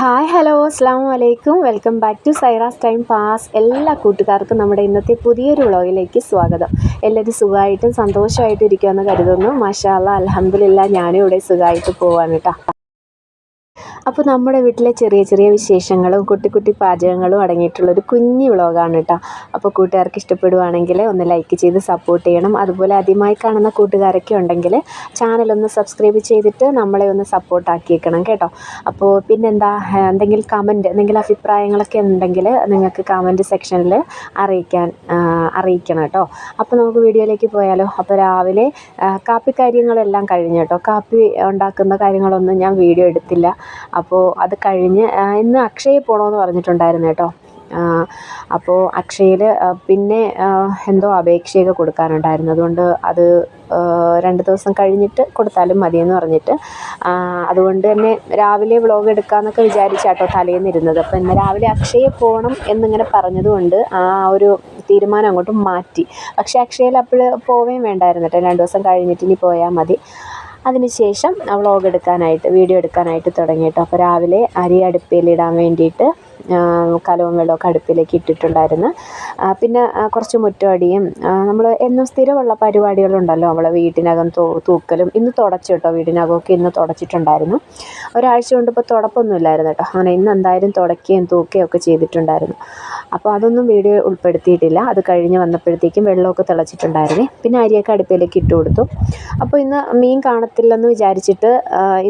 Hi hello അസ്സാം വലൈക്കും welcome back to Saira's time pass എല്ലാ കൂട്ടുകാർക്കും നമ്മുടെ ഇന്നത്തെ പുതിയൊരു വ്ളോഗിലേക്ക് സ്വാഗതം. എല്ലാവരും സുഖമായിട്ടും സന്തോഷമായിട്ടും ഇരിക്കുമെന്ന് കരുതുന്നു. മാഷാ അല്ലാ അലഹമില്ല ഞാനും ഇവിടെ സുഖമായിട്ട് പോവാണ് കേട്ടോ. അപ്പോൾ നമ്മുടെ വീട്ടിലെ ചെറിയ ചെറിയ വിശേഷങ്ങളും കുട്ടി കുട്ടി പാചകങ്ങളും അടങ്ങിയിട്ടുള്ളൊരു കുഞ്ഞു വ്ളോഗാണ് കേട്ടോ. അപ്പോൾ കൂട്ടുകാർക്ക് ഇഷ്ടപ്പെടുവാണെങ്കിൽ ഒന്ന് ലൈക്ക് ചെയ്ത് സപ്പോർട്ട് ചെയ്യണം. അതുപോലെ ആദ്യമായി കാണുന്ന കൂട്ടുകാരൊക്കെ ഉണ്ടെങ്കിൽ ചാനലൊന്ന് സബ്സ്ക്രൈബ് ചെയ്തിട്ട് നമ്മളെ ഒന്ന് സപ്പോർട്ടാക്കിയേക്കണം കേട്ടോ. അപ്പോൾ പിന്നെന്താ എന്തെങ്കിലും കമന്റ് എന്തെങ്കിലും അഭിപ്രായങ്ങളൊക്കെ ഉണ്ടെങ്കിൽ നിങ്ങൾക്ക് കമന്റ് സെക്ഷനിൽ അറിയിക്കാൻ അറിയിക്കണം കേട്ടോ. അപ്പോൾ നമുക്ക് വീഡിയോയിലേക്ക് പോയാലോ. അപ്പോൾ രാവിലെ കാപ്പി കാര്യങ്ങളെല്ലാം കഴിഞ്ഞു കേട്ടോ. കാപ്പി ഉണ്ടാക്കുന്ന കാര്യങ്ങളൊന്നും ഞാൻ വീഡിയോ എടുത്തില്ല. അപ്പോൾ അത് കഴിഞ്ഞ് ഇന്ന് അക്ഷയയിൽ പോകണമെന്ന് പറഞ്ഞിട്ടുണ്ടായിരുന്നു കേട്ടോ. അപ്പോൾ അക്ഷയയിൽ പിന്നെ എന്തോ അപേക്ഷയൊക്കെ കൊടുക്കാനുണ്ടായിരുന്നു. അതുകൊണ്ട് അത് രണ്ട് ദിവസം കഴിഞ്ഞിട്ട് കൊടുത്താലും മതിയെന്ന് പറഞ്ഞിട്ട് അതുകൊണ്ട് തന്നെ രാവിലെ വ്ളോഗ് എടുക്കാമെന്നൊക്കെ വിചാരിച്ചാട്ടോ തലേന്നിരുന്നത്. അപ്പോൾ ഇന്ന് രാവിലെ അക്ഷയയിൽ പോകണം എന്നിങ്ങനെ പറഞ്ഞതുകൊണ്ട് ആ ഒരു തീരുമാനം അങ്ങോട്ട് മാറ്റി. പക്ഷേ അക്ഷയയിൽ അപ്പോൾ പോവുകയും വേണ്ടായിരുന്നു കേട്ടോ. രണ്ട് ദിവസം കഴിഞ്ഞിട്ട് ഇനി പോയാൽ മതി. അതിനുശേഷം വ്ളോഗ് എടുക്കാനായിട്ട് വീഡിയോ എടുക്കാനായിട്ട് തുടങ്ങി കേട്ടോ. അപ്പോൾ രാവിലെ അരി അടുപ്പിലിടാൻ വേണ്ടിയിട്ട് കലവും വെള്ളമൊക്കെ അടുപ്പിലേക്ക് ഇട്ടിട്ടുണ്ടായിരുന്നു. പിന്നെ കുറച്ച് മുറ്റമടിയും നമ്മൾ എന്നും സ്ഥിരമുള്ള പരിപാടികളുണ്ടല്ലോ. നമ്മളെ വീട്ടിനകം തൂക്കലും ഇന്ന് തുടച്ചു കേട്ടോ. വീടിനകമൊക്കെ ഇന്ന് തുടച്ചിട്ടുണ്ടായിരുന്നു. ഒരാഴ്ച കൊണ്ട് ഇപ്പോൾ തുടപ്പൊന്നും ഇല്ലായിരുന്നു കേട്ടോ. അങ്ങനെ ഇന്ന് എന്തായാലും തുടക്കുകയും തൂക്കുകയും ഒക്കെ ചെയ്തിട്ടുണ്ടായിരുന്നു. അപ്പോൾ അതൊന്നും വീഡിയോ ഉൾപ്പെടുത്തിയിട്ടില്ല. അത് കഴിഞ്ഞ് വന്നപ്പോഴത്തേക്കും വെള്ളമൊക്കെ തിളച്ചിട്ടുണ്ടായിരുന്നു. പിന്നെ അരിയൊക്കെ അടുപ്പിലേക്ക് ഇട്ട് കൊടുത്തു. അപ്പോൾ ഇന്ന് മീൻ കാണത്തില്ലെന്ന് വിചാരിച്ചിട്ട്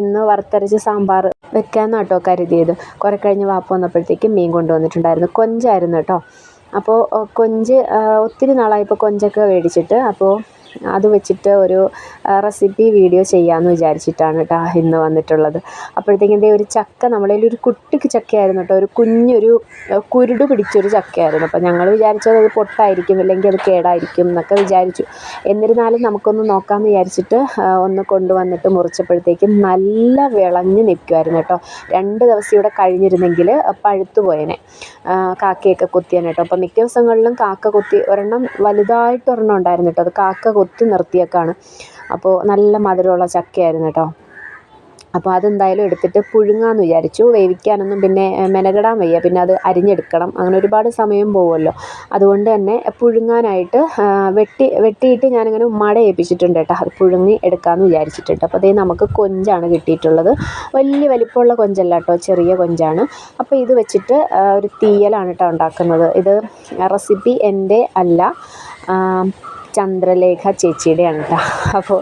ഇന്ന് വറുത്തരച്ച് സാമ്പാർ വെക്കാമെന്നാട്ടോ കരുതിയത്. കുറേ കഴിഞ്ഞ് വാപ്പ് വന്നപ്പോഴത്തേക്കും മീൻ കൊണ്ടുവന്നിട്ടുണ്ടായിരുന്നു. കൊഞ്ചായിരുന്നു കേട്ടോ. അപ്പോൾ കൊഞ്ച് ഒത്തിരി നാളായിപ്പോൾ കൊഞ്ചൊക്കെ മേടിച്ചിട്ട്. അപ്പോൾ അത് വെച്ചിട്ട് ഒരു റെസിപ്പി വീഡിയോ ചെയ്യാമെന്ന് വിചാരിച്ചിട്ടാണ് കേട്ടോ ഇന്ന് വന്നിട്ടുള്ളത്. അപ്പോഴത്തേക്കും എന്തേ ഒരു ചക്ക നമ്മളിൽ ഒരു കുട്ടിക്ക് ചക്കയായിരുന്നു കേട്ടോ. ഒരു കുഞ്ഞൊരു കുരുട് പിടിച്ചൊരു ചക്കയായിരുന്നു. അപ്പോൾ ഞങ്ങൾ വിചാരിച്ചത് അത് പൊട്ടായിരിക്കും അല്ലെങ്കിൽ അത് കേടായിരിക്കും എന്നൊക്കെ വിചാരിച്ചു. എന്നിരുന്നാലും നമുക്കൊന്ന് നോക്കാമെന്ന് വിചാരിച്ചിട്ട് ഒന്ന് കൊണ്ടുവന്നിട്ട് മുറിച്ചപ്പോഴത്തേക്കും നല്ല വിളഞ്ഞ് നിൽക്കുമായിരുന്നു കേട്ടോ. രണ്ട് ദിവസം ഇവിടെ കഴിഞ്ഞിരുന്നെങ്കിൽ പഴുത്തു പോയേനെ. കാക്കയൊക്കെ കുത്തിയേനെ കേട്ടോ. അപ്പോൾ മിക്ക ദിവസങ്ങളിലും കാക്ക കുത്തി ഒരെണ്ണം വലുതായിട്ട് ഒരെണ്ണം ഉണ്ടായിരുന്നു കേട്ടോ. അത് കാക്ക കൊത്തി നിർത്തിയേക്കാണ്. അപ്പോൾ നല്ല മധുരമുള്ള ചക്കയായിരുന്നു കേട്ടോ. അപ്പോൾ അതെന്തായാലും എടുത്തിട്ട് പുഴുങ്ങാമെന്ന് വിചാരിച്ചു. വേവിക്കാനൊന്നും പിന്നെ മെനകെടാൻ വയ്യ. പിന്നെ അത് അരിഞ്ഞെടുക്കണം. അങ്ങനെ ഒരുപാട് സമയം പോകുമല്ലോ അതുകൊണ്ട് തന്നെ പുഴുങ്ങാനായിട്ട് വെട്ടി വെട്ടിയിട്ട് ഞാനിങ്ങനെ മട ഏൽപ്പിച്ചിട്ടുണ്ട് കേട്ടോ. അത് പുഴുങ്ങി എടുക്കാമെന്ന് വിചാരിച്ചിട്ടുണ്ട്. അപ്പോൾ അതേ നമുക്ക് കൊഞ്ചാണ് കിട്ടിയിട്ടുള്ളത്. വലിയ വലിപ്പമുള്ള കൊഞ്ചല്ല കേട്ടോ. ചെറിയ കൊഞ്ചാണ്. അപ്പോൾ ഇത് വെച്ചിട്ട് ഒരു തീയലാണ് കേട്ടോ ഉണ്ടാക്കുന്നത്. ഇത് റെസിപ്പി എന്റെ അല്ല. ചന്ദ്രലേഖ ചേച്ചിയുടെയാണ് കേട്ടോ അപ്പോൾ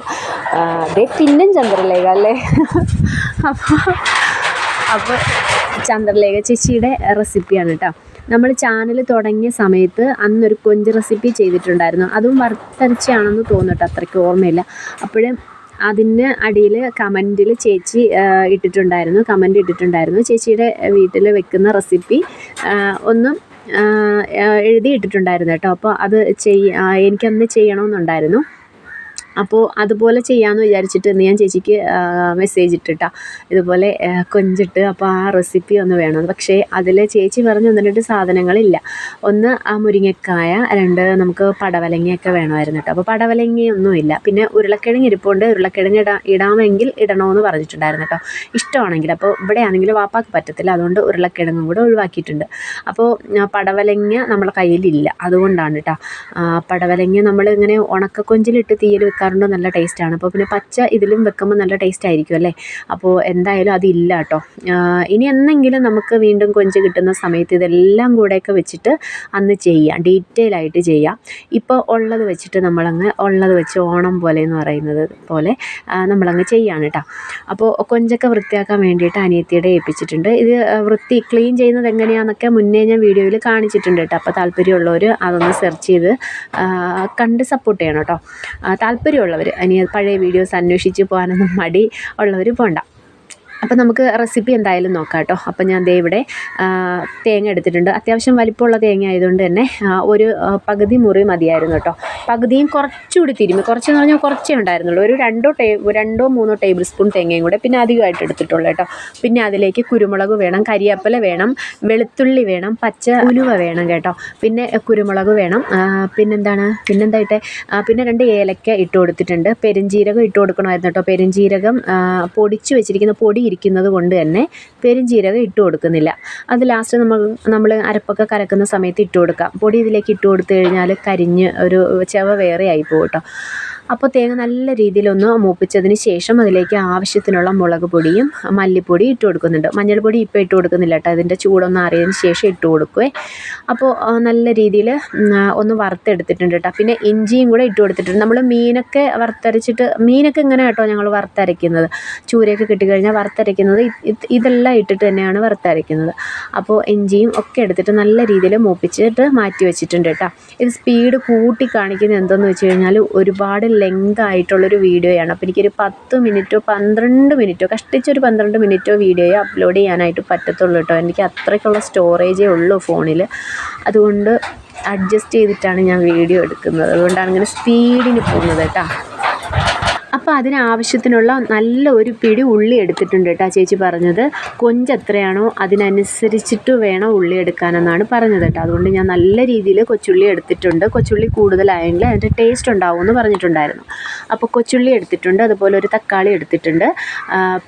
അതേ പിന്നെയും ചന്ദ്രലേഖ അല്ലേ? അപ്പോൾ അപ്പോൾ ചന്ദ്രലേഖ ചേച്ചിയുടെ റെസിപ്പിയാണ് കേട്ടോ നമ്മൾ ചാനൽ തുടങ്ങിയ സമയത്ത് അന്നൊരു കൊഞ്ച് റെസിപ്പി ചെയ്തിട്ടുണ്ടായിരുന്നു. അതും വറുത്തരച്ചാണെന്ന് തോന്നുന്നു അത്രയ്ക്ക് ഓർമ്മയില്ല. അപ്പോഴും അതിന് അടിയിൽ കമന്റിൽ ചേച്ചി ഇട്ടിട്ടുണ്ടായിരുന്നു കമന്റ് ഇട്ടിട്ടുണ്ടായിരുന്നു. ചേച്ചിയുടെ വീട്ടിൽ വെക്കുന്ന റെസിപ്പി ഒന്നും എഴുതിയിട്ടിട്ടുണ്ടായിരുന്നു കേട്ടോ. അപ്പോൾ അത് ചെയ്യ എനിക്കന്ന് ചെയ്യണമെന്നുണ്ടായിരുന്നു. അപ്പോൾ അതുപോലെ ചെയ്യാമെന്ന് വിചാരിച്ചിട്ട് ഇന്ന് ഞാൻ ചേച്ചിക്ക് മെസ്സേജ് ഇട്ടിട്ടാ. ഇതുപോലെ കൊഞ്ചിട്ട് അപ്പോൾ ആ റെസിപ്പി ഒന്ന് വേണം പക്ഷേ അതിൽ ചേച്ചി പറഞ്ഞ് ഒന്ന് രണ്ട് സാധനങ്ങളില്ല. ഒന്ന് ആ മുരിങ്ങക്കായ രണ്ട് നമുക്ക് പടവലങ്ങയൊക്കെ വേണമായിരുന്നു കേട്ടോ അപ്പോൾ പടവലങ്ങയൊന്നുമില്ല. പിന്നെ ഉരുളക്കിഴങ്ങ് ഇരിപ്പുണ്ട്. ഉരുളക്കിഴങ്ങ് ഇടാ ഇടാമെങ്കിൽ ഇടണമെന്ന് പറഞ്ഞിട്ടുണ്ടായിരുന്നു കേട്ടോ ഇഷ്ടമാണെങ്കിൽ അപ്പോൾ ഇവിടെ ആണെങ്കിൽ വാപ്പാക്ക് പറ്റത്തില്ല. അതുകൊണ്ട് ഉരുളക്കിഴങ്ങും കൂടെ ഒഴിവാക്കിയിട്ടുണ്ട്. അപ്പോൾ പടവലങ്ങ നമ്മുടെ കയ്യിലില്ല. അതുകൊണ്ടാണ് കേട്ടോ പടവലങ്ങ നമ്മൾ ഇങ്ങനെ ഉണക്കക്കൊഞ്ചിലിട്ട് തീയിൽ വെക്കാൻ വെക്കാറുണ്ട്? നല്ല ടേസ്റ്റാണ് അപ്പോൾ പിന്നെ പച്ച ഇതിലും വെക്കുമ്പോൾ നല്ല ടേസ്റ്റ് ആയിരിക്കും അല്ലേ? അപ്പോൾ എന്തായാലും അതില്ല കേട്ടോ ഇനി എന്നെങ്കിലും നമുക്ക് വീണ്ടും കൊഞ്ച് കിട്ടുന്ന സമയത്ത് ഇതെല്ലാം കൂടെയൊക്കെ വെച്ചിട്ട് അന്ന് ചെയ്യാം. ഡീറ്റെയിൽ ആയിട്ട് ചെയ്യാം. ഇപ്പോൾ ഉള്ളത് വെച്ചിട്ട് നമ്മളങ്ങ് ഉള്ളത് വെച്ച് ഓണം പോലെ എന്ന് പറയുന്നത് പോലെ നമ്മളങ്ങ് ചെയ്യാണ് കേട്ടോ അപ്പോൾ കൊഞ്ചൊക്കെ വൃത്തിയാക്കാൻ വേണ്ടിയിട്ട് അനിയത്തിയുടെ ഏൽപ്പിച്ചിട്ടുണ്ട്. ഇത് വൃത്തി ക്ലീൻ ചെയ്യുന്നത് എങ്ങനെയാണെന്നൊക്കെ മുന്നേ ഞാൻ വീഡിയോയിൽ കാണിച്ചിട്ടുണ്ട് കേട്ടോ അപ്പോൾ താല്പര്യമുള്ളവർ അതൊന്ന് സെർച്ച് ചെയ്ത് കണ്ട് സപ്പോർട്ട് ചെയ്യണം കേട്ടോ താല്പര്യം താല്പര്യമുള്ളവർ ഇനി പഴയ വീഡിയോസ് അന്വേഷിച്ച് പോകാനൊന്നും മടി ഉള്ളവർ പോകണ്ട അപ്പോൾ നമുക്ക് റെസിപ്പി എന്തായാലും നോക്കാം കേട്ടോ അപ്പോൾ ഞാൻ ദേ ഇവിടെ തേങ്ങ എടുത്തിട്ടുണ്ട്. അത്യാവശ്യം വലിപ്പമുള്ള തേങ്ങ ആയതുകൊണ്ട് തന്നെ ഒരു പകുതി മുറി മതിയായിരുന്നു കേട്ടോ. പകുതിയും കുറച്ചുകൂടി തിരുമ്മി കുറച്ചെന്ന് പറഞ്ഞാൽ കുറച്ചേ ഉണ്ടായിരുന്നുള്ളൂ. ഒരു രണ്ടോ ടേ രണ്ടോ മൂന്നോ ടേബിൾ സ്പൂൺ തേങ്ങയും കൂടെ പിന്നെ അധികമായിട്ട് എടുത്തിട്ടുള്ളൂ കേട്ടോ. പിന്നെ അതിലേക്ക് കുരുമുളക് വേണം കരിയാപ്പല വേണം വെളുത്തുള്ളി വേണം പച്ച ഉലുവ വേണം കേട്ടോ. പിന്നെ കുരുമുളക് വേണം പിന്നെന്താണ് പിന്നെന്തായിട്ട് പിന്നെ രണ്ട് ഏലക്ക ഇട്ട് കൊടുത്തിട്ടുണ്ട്. പെരുംജീരകം ഇട്ട് കൊടുക്കണമായിരുന്നു കേട്ടോ. പെരുംജീരകം പൊടിച്ച് വെച്ചിരിക്കുന്ന പൊടി ഇരിക്കുന്നത് കൊണ്ട് തന്നെ പെരുംജീരകം ഇട്ട് കൊടുക്കുന്നില്ല. അത് ലാസ്റ്റ് നമ്മൾ നമ്മൾ അരപ്പൊക്കെ കലക്കുന്ന സമയത്ത് ഇട്ട് കൊടുക്കാം. പൊടി ഇതിലേക്ക് ഇട്ട് കൊടുത്തു കഴിഞ്ഞാൽ കരിഞ്ഞ് ഒരു ചെവ വേറെ ആയി പോകും കേട്ടോ അപ്പോൾ തേങ്ങ നല്ല രീതിയിലൊന്ന് മൂപ്പിച്ചതിന് ശേഷം അതിലേക്ക് ആവശ്യത്തിനുള്ള മുളക് പൊടിയും മല്ലിപ്പൊടി ഇട്ട് കൊടുക്കുന്നുണ്ട്. മഞ്ഞൾപ്പൊടി ഇപ്പോൾ ഇട്ട് കൊടുക്കുന്നില്ല കേട്ടോ. അതിന്റെ ചൂടൊന്ന് അറിയതിന് ശേഷം ഇട്ട് കൊടുക്കുവേ. അപ്പോൾ നല്ല രീതിയിൽ ഒന്ന് വറുത്തെടുത്തിട്ടുണ്ട് കേട്ടോ. പിന്നെ ഇഞ്ചിയും കൂടെ ഇട്ട് കൊടുത്തിട്ടുണ്ട്. നമ്മൾ മീനൊക്കെ വറുത്തരച്ചിട്ട് മീനൊക്കെ ഇങ്ങനെ കേട്ടോ ഞങ്ങൾ വറുത്തരയ്ക്കുന്നത്? ചൂരയൊക്കെ കിട്ടിക്കഴിഞ്ഞാൽ വറുത്തരയ്ക്കുന്നത് ഇത് ഇത് ഇതെല്ലാം ഇട്ടിട്ട് തന്നെയാണ് വറുത്തരയ്ക്കുന്നത്. അപ്പോൾ ഇഞ്ചിയും ഒക്കെ എടുത്തിട്ട് നല്ല രീതിയിൽ മൂപ്പിച്ചിട്ട് മാറ്റി വെച്ചിട്ടുണ്ട് കേട്ടോ. ഇത് സ്പീഡ് കൂട്ടി കാണിക്കുന്നത് എന്തെന്ന് വെച്ച് കഴിഞ്ഞാൽ ഒരുപാട് ലെങ്ത് ആയിട്ടുള്ളൊരു വീഡിയോയാണ്. അപ്പോൾ എനിക്കൊരു പത്ത് മിനിറ്റോ പന്ത്രണ്ട് മിനിറ്റോ കഷ്ടിച്ചൊരു പന്ത്രണ്ട് മിനിറ്റോ വീഡിയോയോ അപ്ലോഡ് ചെയ്യാനായിട്ട് പറ്റത്തുള്ളൂ കേട്ടോ എനിക്ക് അത്രയ്ക്കുള്ള സ്റ്റോറേജേ ഉള്ളൂ ഫോണിൽ അതുകൊണ്ട് അഡ്ജസ്റ്റ് ചെയ്തിട്ടാണ് ഞാൻ വീഡിയോ എടുക്കുന്നത്. അതുകൊണ്ടാണ് ഇങ്ങനെ സ്പീഡിന് പോകുന്നത് കേട്ടോ അപ്പോൾ അതിനാവശ്യത്തിനുള്ള നല്ല ഒരു പിടി ഉള്ളി എടുത്തിട്ടുണ്ട് കേട്ടോ ചേച്ചി പറഞ്ഞത്. കൊഞ്ച് എത്രയാണോ അതിനനുസരിച്ചിട്ട് വേണം ഉള്ളി എടുക്കാനെന്നാണ് പറഞ്ഞത് കേട്ടോ. അതുകൊണ്ട് ഞാൻ നല്ല രീതിയിൽ കൊച്ചുള്ളി എടുത്തിട്ടുണ്ട്. കൊച്ചുള്ളി കൂടുതലായെങ്കിൽ അതിന്റെ ടേസ്റ്റ് ഉണ്ടാവും എന്ന് പറഞ്ഞിട്ടുണ്ടായിരുന്നു. അപ്പോൾ കൊച്ചുള്ളി എടുത്തിട്ടുണ്ട് അതുപോലെ ഒരു തക്കാളി എടുത്തിട്ടുണ്ട്.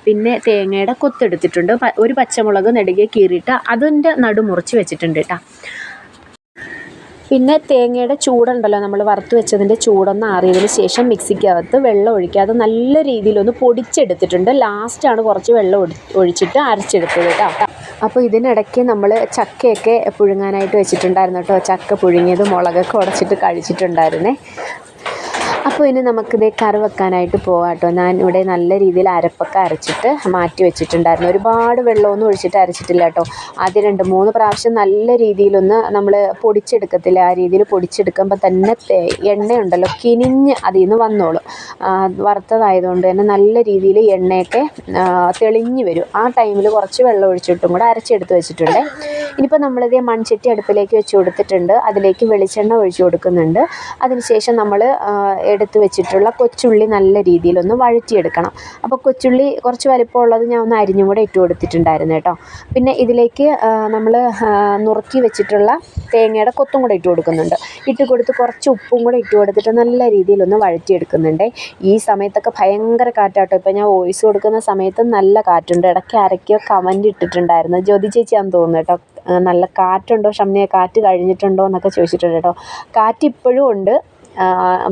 പിന്നെ തേങ്ങയുടെ കൊത്തെടുത്തിട്ടുണ്ട് ഒരു പച്ചമുളക് നെടുകെ കീറിയിട്ട് അതിന്റെ നടു മുറിച്ച് വെച്ചിട്ടുണ്ട് കേട്ടോ. പിന്നെ തേങ്ങയുടെ ചൂടുണ്ടല്ലോ നമ്മൾ വറുത്ത് വെച്ചതിന്റെ ചൂടൊന്ന് ആറിയതിന് ശേഷം മിക്സിക്കകത്ത് വെള്ളം ഒഴിക്കാതെ നല്ല രീതിയിലൊന്ന് പൊടിച്ചെടുത്തിട്ടുണ്ട്. ലാസ്റ്റാണ് കുറച്ച് വെള്ളം ഒഴി ഒഴിച്ചിട്ട് അരച്ചെടുത്തത് കേട്ടോ. അപ്പോൾ ഇതിനിടയ്ക്ക് നമ്മൾ ചക്കയൊക്കെ പുഴുങ്ങാനായിട്ട് വെച്ചിട്ടുണ്ടായിരുന്നു കേട്ടോ. ചക്ക പുഴുങ്ങിയത് മുളകൊക്കെ ഉടച്ചിട്ട് കഴിച്ചിട്ടുണ്ടായിരുന്നേ. അപ്പോൾ ഇനി നമുക്കിത് കറി വെക്കാനായിട്ട് പോകാം കേട്ടോ ഞാൻ ഇവിടെ നല്ല രീതിയിൽ അരപ്പൊക്കെ അരച്ചിട്ട് മാറ്റി വെച്ചിട്ടുണ്ടായിരുന്നു. ഒരുപാട് വെള്ളമൊന്നും ഒഴിച്ചിട്ട് അരച്ചിട്ടില്ല കേട്ടോ. ആദ്യം രണ്ട് മൂന്ന് പ്രാവശ്യം നല്ല രീതിയിലൊന്ന് നമ്മൾ പൊടിച്ചെടുക്കത്തില്ല. ആ രീതിയിൽ പൊടിച്ചെടുക്കുമ്പോൾ തന്നെ എണ്ണയുണ്ടല്ലോ കിനിഞ്ഞ് അതിൽ നിന്ന് വന്നോളും വറുത്തതായതുകൊണ്ട് തന്നെ നല്ല രീതിയിൽ എണ്ണയൊക്കെ തെളിഞ്ഞ് വരും. ആ ടൈമിൽ കുറച്ച് വെള്ളം ഒഴിച്ചിട്ടും കൂടെ അരച്ചെടുത്ത് വെച്ചിട്ടുണ്ട്. ഇനിയിപ്പോൾ നമ്മളിത് മൺചട്ടി അടുപ്പിലേക്ക് വെച്ച് കൊടുത്തിട്ടുണ്ട്. അതിലേക്ക് വെളിച്ചെണ്ണ ഒഴിച്ചു കൊടുക്കുന്നുണ്ട്. അതിനുശേഷം നമ്മൾ എടുത്ത് വെച്ചിട്ടുള്ള കൊച്ചുള്ളി നല്ല രീതിയിലൊന്ന് വഴറ്റിയെടുക്കണം. അപ്പോൾ കൊച്ചുള്ളി കുറച്ച് വലിപ്പമുള്ളത് ഞാൻ ഒന്ന് അരിഞ്ഞും കൂടെ ഇട്ട് കൊടുത്തിട്ടുണ്ടായിരുന്നു കേട്ടോ. പിന്നെ ഇതിലേക്ക് നമ്മൾ നുറുക്കി വെച്ചിട്ടുള്ള തേങ്ങയുടെ കൊത്തും കൂടെ ഇട്ട് കൊടുക്കുന്നുണ്ട്. ഇട്ട് കൊടുത്ത് കുറച്ച് ഉപ്പും കൂടെ ഇട്ട് കൊടുത്തിട്ട് നല്ല രീതിയിലൊന്ന് വഴറ്റിയെടുക്കുന്നുണ്ട്. ഈ സമയത്തൊക്കെ ഭയങ്കര കാറ്റാട്ടോ. ഇപ്പോൾ ഞാൻ വോയിസ് കൊടുക്കുന്ന സമയത്ത് നല്ല കാറ്റുണ്ട്. ഇടയ്ക്ക് ആരൊക്കെയോ കമന്റ് ഇട്ടിട്ടുണ്ടായിരുന്നു. ജ്യോതി ചേച്ചിയാന്ന് തോന്നുന്നു കേട്ടോ. നല്ല കാറ്റുണ്ടോ? ഷംനയെ കാറ്റ് കഴിഞ്ഞിട്ടുണ്ടോ എന്നൊക്കെ ചോദിച്ചിട്ടുണ്ട് കേട്ടോ. കാറ്റ് ഇപ്പോഴും ഉണ്ട്.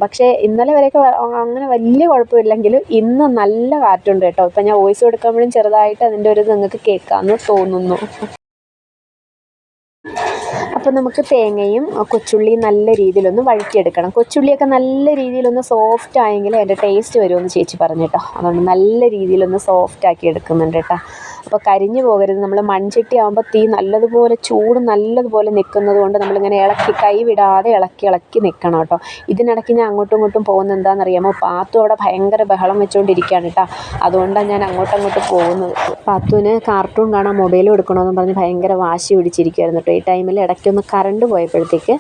പക്ഷേ ഇന്നലെ വരെയൊക്കെ അങ്ങനെ വലിയ കുഴപ്പമില്ലെങ്കിലും ഇന്ന് നല്ല കാറ്റുണ്ട് കേട്ടോ. ഇപ്പം ഞാൻ വോയിസ് കൊടുക്കുമ്പോഴും ചെറുതായിട്ട് അതിന്റെ ഒരു നിങ്ങൾക്ക് കേൾക്കാമെന്ന് തോന്നുന്നു. അപ്പോൾ നമുക്ക് തേങ്ങയും കൊച്ചുള്ളിയും നല്ല രീതിയിലൊന്ന് വഴറ്റിയെടുക്കണം. കൊച്ചുള്ളിയൊക്കെ നല്ല രീതിയിലൊന്ന് സോഫ്റ്റ് ആയെങ്കിൽ അതിന്റെ ടേസ്റ്റ് വരുമെന്ന് ചേച്ചി പറഞ്ഞു കേട്ടോ. അതുകൊണ്ട് നല്ല രീതിയിലൊന്ന് സോഫ്റ്റ് ആക്കി എടുക്കുന്നുണ്ട് കേട്ടോ. അപ്പോൾ കരിഞ്ഞു പോകരുത്. നമ്മൾ മൺചട്ടി ആകുമ്പോൾ തീ നല്ലതുപോലെ ചൂട് നല്ലതുപോലെ നിൽക്കുന്നത് കൊണ്ട് നമ്മളിങ്ങനെ ഇളക്കി കൈ വിടാതെ ഇളക്കി ഇളക്കി നിൽക്കണം കേട്ടോ. ഇതിനിടയ്ക്ക് ഞാൻ അങ്ങോട്ടും ഇങ്ങോട്ടും പോകുന്നത് എന്താണെന്നറിയാമോ പാത്തു അവിടെ ഭയങ്കര ബഹളം വെച്ചുകൊണ്ടിരിക്കുകയാണ് കേട്ടോ. അതുകൊണ്ടാണ് ഞാൻ അങ്ങോട്ടും അങ്ങോട്ടും പോകുന്നത്. പാത്തുവിന് കാർട്ടൂൺ കാണാൻ മൊബൈൽ എടുക്കണമെന്ന് പറഞ്ഞ് ഭയങ്കര വാശി പിടിച്ചിരിക്കുകയായിരുന്നു കേട്ടോ. ഈ ടൈമിൽ ഇടയ്ക്കൊന്ന് കറണ്ട് പോയപ്പോഴത്തേക്ക്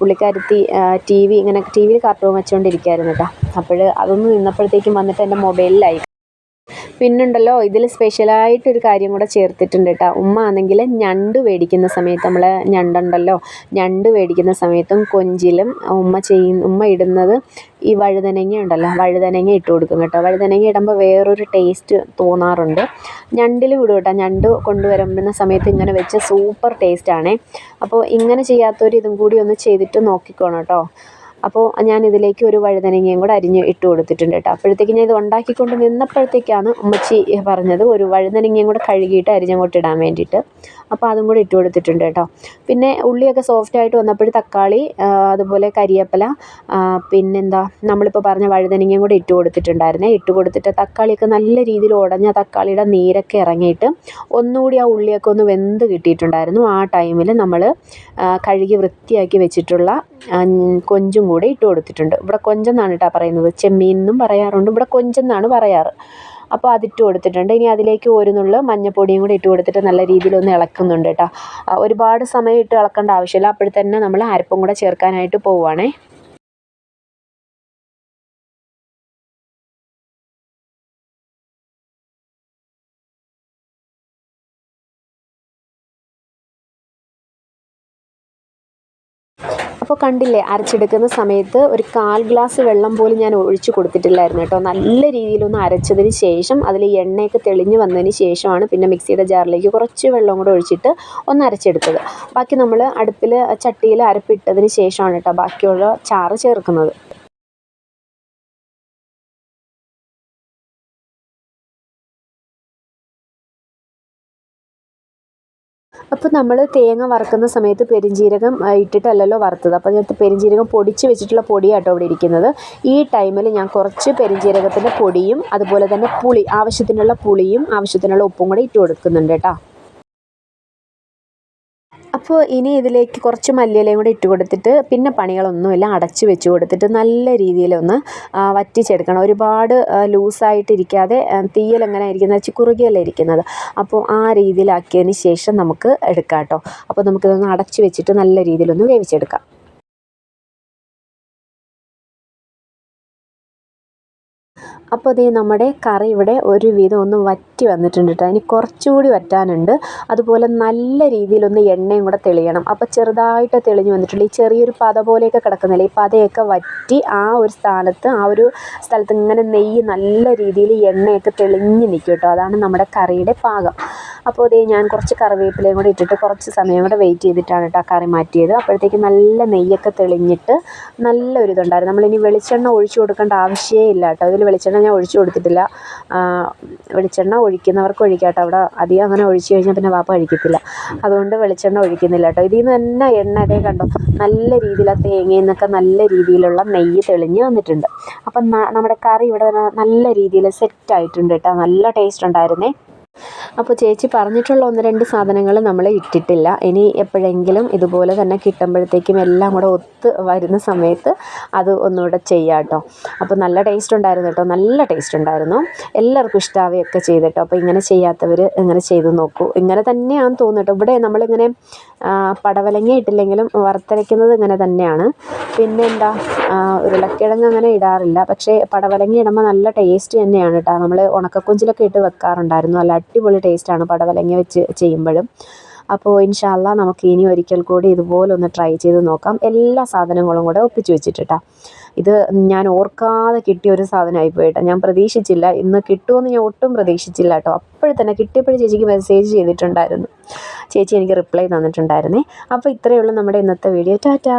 പുള്ളിക്കാരത്തി ടി വി ഇങ്ങനെ ടി വിയിൽ കാർട്ടൂൺ വെച്ചുകൊണ്ടിരിക്കുകയായിരുന്നു കേട്ടോ. അപ്പോൾ അതൊന്ന് നിന്നപ്പോഴത്തേക്കും വന്നിട്ട് എന്റെ മൊബൈലിലായി പിന്നുണ്ടല്ലോ ഇതിൽ സ്പെഷ്യലായിട്ടൊരു കാര്യം കൂടെ ചേർത്തിട്ടുണ്ട് കേട്ടോ ഉമ്മ ആണെങ്കിൽ ഞണ്ട് മേടിക്കുന്ന സമയത്ത് നമ്മൾ ഞണ്ടുണ്ടല്ലോ ഞണ്ട് മേടിക്കുന്ന സമയത്തും കൊഞ്ചിലും ഉമ്മ ചെയ്യുന്ന ഉമ്മ ഇടുന്നത് ഈ വഴുതനങ്ങ ഉണ്ടല്ലോ വഴുതനങ്ങ ഇട്ട് കൊടുക്കും കേട്ടോ. വഴുതനങ്ങ ഇടുമ്പോൾ വേറൊരു ടേസ്റ്റ് തോന്നാറുണ്ട്. ഞണ്ടിലും ഇടും കേട്ടോ ഞണ്ട് കൊണ്ടുവരുന്ന സമയത്ത് ഇങ്ങനെ വെച്ച സൂപ്പർ ടേസ്റ്റാണേ അപ്പോൾ ഇങ്ങനെ ചെയ്യാത്തവർ ഇതും കൂടി ഒന്ന് ചെയ്തിട്ട് നോക്കിക്കോണം കേട്ടോ അപ്പോൾ ഞാൻ ഇതിലേക്ക് ഒരു വഴുതനങ്ങയും കൂടെ അരിഞ്ഞ് ഇട്ട് കൊടുത്തിട്ടുണ്ട് കേട്ടോ. അപ്പോഴത്തേക്ക് ഞാൻ ഇത് ഉണ്ടാക്കിക്കൊണ്ട് നിന്നപ്പോഴത്തേക്കാണ് ഉമ്മച്ചി പറഞ്ഞത് ഒരു വഴുതനങ്ങയും കൂടെ കഴുകിയിട്ട് അരിഞ്ഞങ്ങോട്ട് ഇടാൻ വേണ്ടിയിട്ട്. അപ്പോൾ അതും കൂടി ഇട്ട് കൊടുത്തിട്ടുണ്ട് കേട്ടോ. പിന്നെ ഉള്ളിയൊക്കെ സോഫ്റ്റ് ആയിട്ട് വന്നപ്പോൾ തക്കാളി അതുപോലെ കരിയേപ്പില പിന്നെന്താ നമ്മളിപ്പോൾ പറഞ്ഞ വഴുതനങ്ങയും കൂടി ഇട്ട് കൊടുത്തിട്ടുണ്ടായിരുന്നേ. ഇട്ട് കൊടുത്തിട്ട് തക്കാളിയൊക്കെ നല്ല രീതിയിൽ ഉടഞ്ഞ തക്കാളിയുടെ നീരൊക്കെ ഇറങ്ങിയിട്ട് ഒന്നുകൂടി ആ ഉള്ളിയൊക്കെ ഒന്ന് വെന്ത് കിട്ടിയിട്ടുണ്ടായിരുന്നു. ആ ടൈമിൽ നമ്മൾ കഴുകി വൃത്തിയാക്കി വെച്ചിട്ടുള്ള കൊഞ്ചും കൂടെ ഇട്ട് കൊടുത്തിട്ടുണ്ട്. ഇവിടെ കൊഞ്ചെന്നാണ് കേട്ടോ പറയുന്നത്. ചെമ്മീൻ എന്നും പറയാറുണ്ട്. ഇവിടെ കൊഞ്ചെന്നാണ് പറയാറ്. അപ്പോൾ അതിട്ട് കൊടുത്തിട്ടുണ്ട്. ഇനി അതിലേക്ക് ഒരു നുള്ളു മഞ്ഞപ്പൊടിയും കൂടി ഇട്ട് കൊടുത്തിട്ട് നല്ല രീതിയിൽ ഒന്ന് ഇളക്കുന്നുണ്ട് കേട്ടോ ഒരുപാട് സമയം ഇട്ട് ഇളക്കേണ്ട ആവശ്യമില്ല. അപ്പോഴത്തന്നെ നമ്മൾ അരപ്പും കൂടെ ചേർക്കാനായിട്ട് പോവുകയാണേ അപ്പോൾ കണ്ടില്ലേ അരച്ചെടുക്കുന്ന സമയത്ത് ഒരു കാൽ ഗ്ലാസ് വെള്ളം പോലും ഞാൻ ഒഴിച്ചു കൊടുത്തിട്ടില്ലായിരുന്നു കേട്ടോ. നല്ല രീതിയിലൊന്ന് അരച്ചതിന് ശേഷം അതിൽ എണ്ണയൊക്കെ തെളിഞ്ഞു വന്നതിന് ശേഷമാണ് പിന്നെ മിക്സിയുടെ ജാറിലേക്ക് കുറച്ച് വെള്ളം കൂടെ ഒഴിച്ചിട്ട് ഒന്ന് അരച്ചെടുത്തത്. ബാക്കി നമ്മൾ അടുപ്പിൽ ചട്ടിയിൽ അരപ്പിട്ടതിന് ശേഷമാണ് കേട്ടോ ബാക്കിയുള്ള ചാറ് ചേർക്കുന്നത്. അപ്പോൾ നമ്മൾ തേങ്ങ വറുക്കുന്ന സമയത്ത് പെരിഞ്ജീരകം ഇട്ടിട്ടല്ലല്ലോ വറുത്തത്. അപ്പോൾ ഞാൻ പെരിഞ്ജീരകം പൊടിച്ച് വെച്ചിട്ടുള്ള പൊടിയാട്ടോ ഇവിടെ ഇരിക്കുന്നത്. ഈ ടൈമിൽ ഞാൻ കുറച്ച് പെരിഞ്ജീരകത്തിന്റെ പൊടിയും അതുപോലെ തന്നെ പുളി ആവശ്യത്തിനുള്ള പുളിയും ആവശ്യത്തിനുള്ള ഉപ്പും കൂടെ ഇട്ട് കൊടുക്കുന്നുണ്ട് കേട്ടോ. അപ്പോൾ ഇനി ഇതിലേക്ക് കുറച്ച് മല്ലിയിലയും കൂടി ഇട്ട് കൊടുത്തിട്ട് പിന്നെ പണികളൊന്നുമില്ല അടച്ച് വെച്ച് കൊടുത്തിട്ട് നല്ല രീതിയിലൊന്ന് വറ്റിച്ചെടുക്കണം. ഒരുപാട് ലൂസായിട്ടിരിക്കാതെ തീയൽ എങ്ങനെ ഇരിക്കുന്നത് കുറുകിയല്ല ഇരിക്കുന്നത്. അപ്പോൾ ആ രീതിയിലാക്കിയതിന് ശേഷം നമുക്ക് എടുക്കാം കേട്ടോ. അപ്പോൾ നമുക്കിതൊന്ന് അടച്ച് വെച്ചിട്ട് നല്ല രീതിയിലൊന്ന് വേവിച്ചെടുക്കാം. അപ്പോൾ ദേ നമ്മുടെ കറി ഇവിടെ ഒരു ഒരുവിധം ഒന്ന് വറ്റി വന്നിട്ടുണ്ട് കേട്ടോ ഇനി കുറച്ചുകൂടി വറ്റാനുണ്ട്. അതുപോലെ നല്ല രീതിയിലൊന്ന് എണ്ണയും കൂടെ തെളിയണം. അപ്പോൾ ചെറുതായിട്ട് തെളിഞ്ഞ് വന്നിട്ടുണ്ട്. ഈ ചെറിയൊരു പത പോലെയൊക്കെ കിടക്കുന്നില്ല ഈ പതയൊക്കെ വറ്റി ആ ഒരു സ്ഥാനത്ത് ആ ഒരു സ്ഥലത്ത് ഇങ്ങനെ നെയ്യ് നല്ല രീതിയിൽ എണ്ണയൊക്കെ തെളിഞ്ഞ് നിൽക്കും കേട്ടോ അതാണ് നമ്മുടെ കറിയുടെ പാകം. അപ്പോൾ ദേ ഞാൻ കുറച്ച് കറിവേപ്പിലയും കൂടെ ഇട്ടിട്ട് കുറച്ച് സമയം കൂടെ വെയിറ്റ് ചെയ്തിട്ടാണ് കേട്ടോ കറി മാറ്റിയത്. അപ്പോഴത്തേക്ക് നല്ല നെയ്യൊക്കെ തെളിഞ്ഞിട്ട് നല്ലൊരിതുണ്ടായിരുന്നു നമ്മളിനി വെളിച്ചെണ്ണ ഒഴിച്ചു കൊടുക്കേണ്ട ആവശ്യമേ ഇല്ല കേട്ടോ ഇതിൽ വെളിച്ചെണ്ണ ഞാൻ ഒഴിച്ചു കൊടുത്തിട്ടില്ല. വെളിച്ചെണ്ണ ഒഴിക്കുന്നവർക്ക് ഒഴിക്കാട്ടോ. അവിടെ അധികം അങ്ങനെ ഒഴിച്ചു കഴിഞ്ഞാൽ പിന്നെ വാപ്പ കഴിക്കത്തില്ല. അതുകൊണ്ട് വെളിച്ചെണ്ണ ഒഴിക്കുന്നില്ല കേട്ടോ. ഇതിൽ നിന്ന് തന്നെ എണ്ണ അതേ കണ്ടോ? നല്ല രീതിയിൽ ആ തേങ്ങയിൽ നിന്നൊക്കെ നല്ല രീതിയിലുള്ള നെയ്യ് തെളിഞ്ഞ് വന്നിട്ടുണ്ട്. അപ്പം നമ്മുടെ കറി ഇവിടെ നല്ല രീതിയിൽ സെറ്റായിട്ടുണ്ട് കേട്ടോ. നല്ല ടേസ്റ്റ് ഉണ്ടായിരുന്നേ. അപ്പോൾ ചേച്ചി പറഞ്ഞിട്ടുള്ള ഒന്ന് രണ്ട് സാധനങ്ങൾ നമ്മൾ ഇട്ടിട്ടില്ല. ഇനി എപ്പോഴെങ്കിലും ഇതുപോലെ തന്നെ കിട്ടുമ്പോഴത്തേക്കും എല്ലാം കൂടെ ഒത്ത് വരുന്ന സമയത്ത് അത് ഒന്നുകൂടെ ചെയ്യാം കേട്ടോ. അപ്പോൾ നല്ല ടേസ്റ്റ് ഉണ്ടായിരുന്നു കേട്ടോ. നല്ല ടേസ്റ്റ് ഉണ്ടായിരുന്നു. എല്ലാവർക്കും ഇഷ്ടാവുകയൊക്കെ ചെയ്തിട്ടോ അപ്പോൾ ഇങ്ങനെ ചെയ്യാത്തവർ ഇങ്ങനെ ചെയ്ത് നോക്കൂ. ഇങ്ങനെ തന്നെയാണെന്ന് തോന്നിട്ടോ ഇവിടെ നമ്മളിങ്ങനെ പടവലങ്ങ ഇട്ടില്ലെങ്കിലും വറുത്തരയ്ക്കുന്നത് ഇങ്ങനെ തന്നെയാണ്. പിന്നെ എന്താ ഉരുളക്കിഴങ്ങ് അങ്ങനെ ഇടാറില്ല. പക്ഷേ പടവലങ്ങ ഇടുമ്പോൾ നല്ല ടേസ്റ്റ് തന്നെയാണ് കേട്ടോ. നമ്മൾ ഉണക്കക്കുഞ്ചിലൊക്കെ ഇട്ട് വെക്കാറുണ്ടായിരുന്നു. നല്ല അടിപൊളി ടേസ്റ്റാണ് പടവലങ്ങ വെച്ച് ചെയ്യുമ്പോഴും. അപ്പോൾ ഇൻഷാല്ല നമുക്ക് ഇനി ഒരിക്കൽ കൂടി ഇതുപോലെ ഒന്ന് ട്രൈ ചെയ്ത് നോക്കാം. എല്ലാ സാധനങ്ങളും കൂടെ ഒപ്പിച്ച് വെച്ചിട്ടാ ഇത് ഞാൻ ഓർക്കാതെ കിട്ടിയ ഒരു സാധനമായി പോയിട്ടാ. ഞാൻ പ്രതീക്ഷിച്ചില്ല. ഇന്ന് കിട്ടുമെന്ന് ഞാൻ ഒട്ടും പ്രതീക്ഷിച്ചില്ല കേട്ടോ. തന്നെ കിട്ടിയപ്പോഴും ചേച്ചിക്ക് മെസ്സേജ് ചെയ്തിട്ടുണ്ടായിരുന്നു. ചേച്ചി എനിക്ക് റിപ്ലൈ തന്നിട്ടുണ്ടായിരുന്നേ. അപ്പോൾ ഇത്രയേ ഉള്ളൂ നമ്മുടെ ഇന്നത്തെ വീഡിയോ ടാറ്റാ.